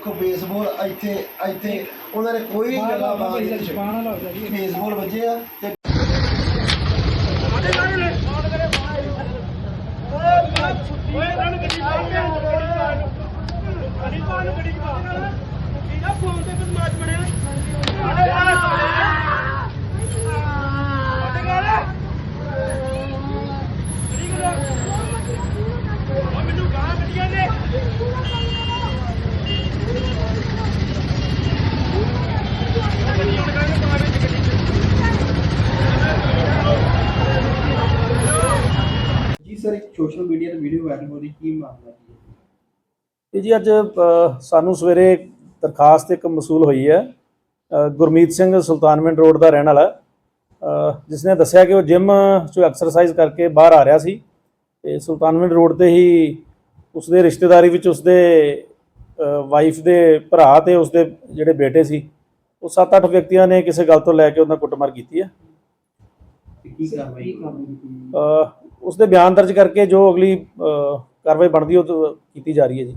ਵੇਖੋ ਬੇਸਬਾਲ ਇੱਥੇ ਇੱਥੇ ਉਹਨਾਂ ਨੇ ਕੋਈ ਜਗ੍ਹਾ ਬਾਤ ਨਹੀਂ ਬੇਸਬਾਲ ਵੱਜੇ ਆ ਤੇ ਸਰ ਇੱਕ ਸੋਸ਼ਲ ਮੀਡੀਆ ਤੇ ਵੀਡੀਓ ਵਾਇਰਲ ਹੋ ਰਹੀ ਕੀ ਮਾਮਲਾ ਕੀ ਹੈ? ਇਹ ਜੀ ਅੱਜ ਅ, ਸਾਨੂੰ ਸਵੇਰੇ ਦਰਖਾਸਤ ਇੱਕ ਮਸੂਲ ਹੋਈ ਹੈ। ਅ, ਗੁਰਮੀਤ ਸਿੰਘ ਸੁਲਤਾਨਵਿੰਡ ਰੋਡ ਦਾ ਰਹਿਣ ਵਾਲਾ ਅ, ਜਿਸ ਨੇ ਦੱਸਿਆ ਕਿ ਉਹ ਜਿਮ 'ਚੋਂ ਐਕਸਰਸਾਈਜ਼ ਕਰਕੇ ਬਾਹਰ ਆ ਰਿਹਾ ਸੀ ਤੇ ਸੁਲਤਾਨਵਿੰਡ ਰੋਡ ਤੇ ਹੀ ਉਸਦੇ ਰਿਸ਼ਤੇਦਾਰੀ ਵਿੱਚ ਉਸਦੇ ਵਾਈਫ ਦੇ ਭਰਾ ਤੇ ਉਸਦੇ ਜਿਹੜੇ ਬੇਟੇ ਸੀ ਉਹ 7-8 ਵਿਅਕਤੀਆਂ ਨੇ ਕਿਸੇ ਗੱਲ ਤੋਂ ਲੈ ਕੇ ਉਹਨਾਂ ਕੁੱਟਮਾਰ ਕੀਤੀ ਹੈ। ਤੇ ਕੀ ਕਾਰਵਾਈ ਹੋਈ? ਅ, ਉਸਦੇ ਬਿਆਨ ਦਰਜ ਕਰਕੇ ਜੋ ਅਗਲੀ ਅ, ਕਾਰਵਾਈ ਬਣਦੀ ਉਹ ਤੋਂ ਕੀਤੀ ਜਾ ਰਹੀ ਹੈ ਜੀ।